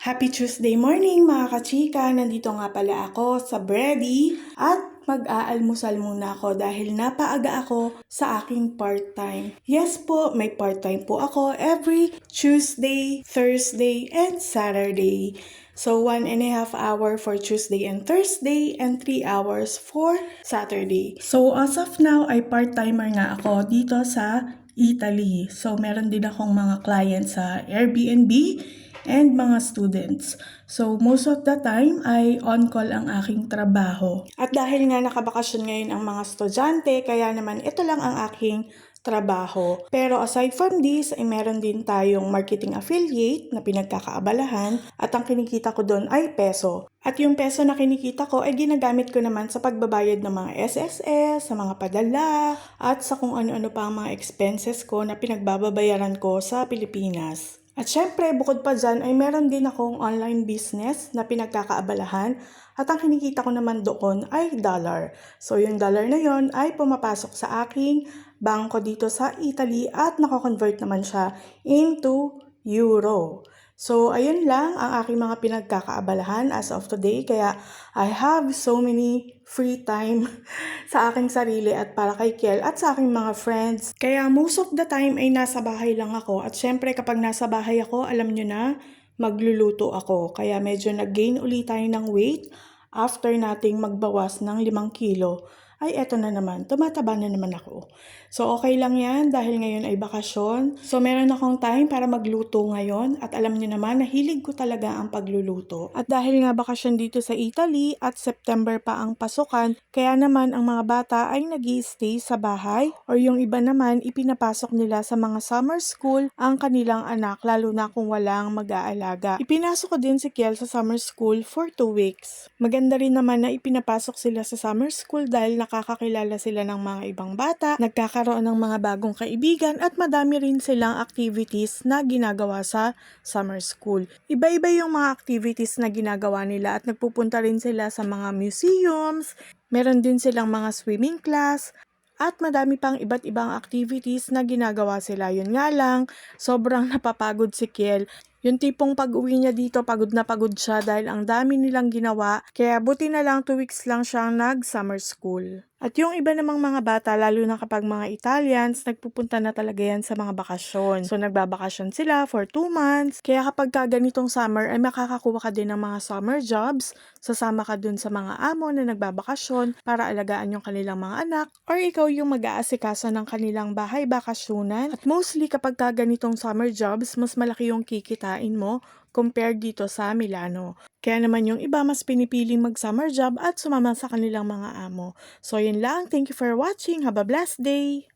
Happy Tuesday morning mga kachika! Nandito nga pala ako sa Bready at mag-aalmusal muna ako dahil napaaga ako sa aking part-time. Yes po, may part-time po ako every Tuesday, Thursday, and Saturday. So, one and a half hour for Tuesday and Thursday and three hours for Saturday. So, as of now, ay part-timer nga ako dito sa Italy. So, meron din akong mga clients sa Airbnb and mga students. So, most of the time ay on-call ang aking trabaho. At dahil nga nakabakasyon ngayon ang mga estudyante, kaya naman ito lang ang aking trabaho. Pero aside from this, ay meron din tayong marketing affiliate na pinagkakaabalahan at ang kinikita ko doon ay peso. At yung peso na kinikita ko ay ginagamit ko naman sa pagbabayad ng mga SSS, sa mga padala, at sa kung ano-ano pa ang mga expenses ko na pinagbababayaran ko sa Pilipinas. At syempre, bukod pa dyan ay meron din akong online business na pinagkakaabalahan at ang kinikita ko naman doon ay dollar. So yung dollar na yon ay pumapasok sa aking bangko dito sa Italy at nako-convert naman siya into euro. So, ayun lang ang aking mga pinagkakaabalahan as of today. Kaya, I have so many free time sa aking sarili at para kay Kiel at sa aking mga friends. Kaya, most of the time ay nasa bahay lang ako. At syempre, kapag nasa bahay ako, alam nyo na, magluluto ako. Kaya medyo nag-gain ulit tayo ng weight after nating magbawas ng 5 kilo ay eto na naman, tumataba na naman ako. So okay lang yan dahil ngayon ay bakasyon. So meron akong time para magluto ngayon at alam niyo naman nahilig ko talaga ang pagluluto. At dahil nga bakasyon dito sa Italy at September pa ang pasukan, kaya naman ang mga bata ay nag stay sa bahay or yung iba naman ipinapasok nila sa mga summer school ang kanilang anak lalo na kung walang mag-aalaga. Ipinasok ko din si Kiel sa summer school for 2 weeks. Maganda rin naman na ipinapasok sila sa summer school dahil nakakakilala sila ng mga ibang bata, nagkakaroon ng mga bagong kaibigan at madami rin silang activities na ginagawa sa summer school. Iba-iba yung mga activities na ginagawa nila at nagpupunta rin sila sa mga museums, meron din silang mga swimming class, at madami pang iba't ibang activities na ginagawa sila. Yun nga lang, sobrang napapagod si Kiel. Yung tipong pag-uwi niya dito, pagod na pagod siya dahil ang dami nilang ginawa. Kaya buti na lang 2 weeks lang siyang nag-summer school. At yung iba namang mga bata, lalo na kapag mga Italians, nagpupunta na talaga yan sa mga bakasyon. So, nagbabakasyon sila for 2 months. Kaya kapag ka ganitong summer, ay makakakuha ka din ng mga summer jobs. Sasama ka dun sa mga amo na nagbabakasyon para alagaan yung kanilang mga anak. Or ikaw yung mag-aasikaso ng kanilang bahay bakasyonan. At mostly kapag ka ganitong summer jobs, mas malaki yung kikitain mo compared dito sa Milano. Kaya naman yung iba mas pinipiling mag-summer job at sumama sa kanilang mga amo. So yun lang. Thank you for watching. Have a blessed day!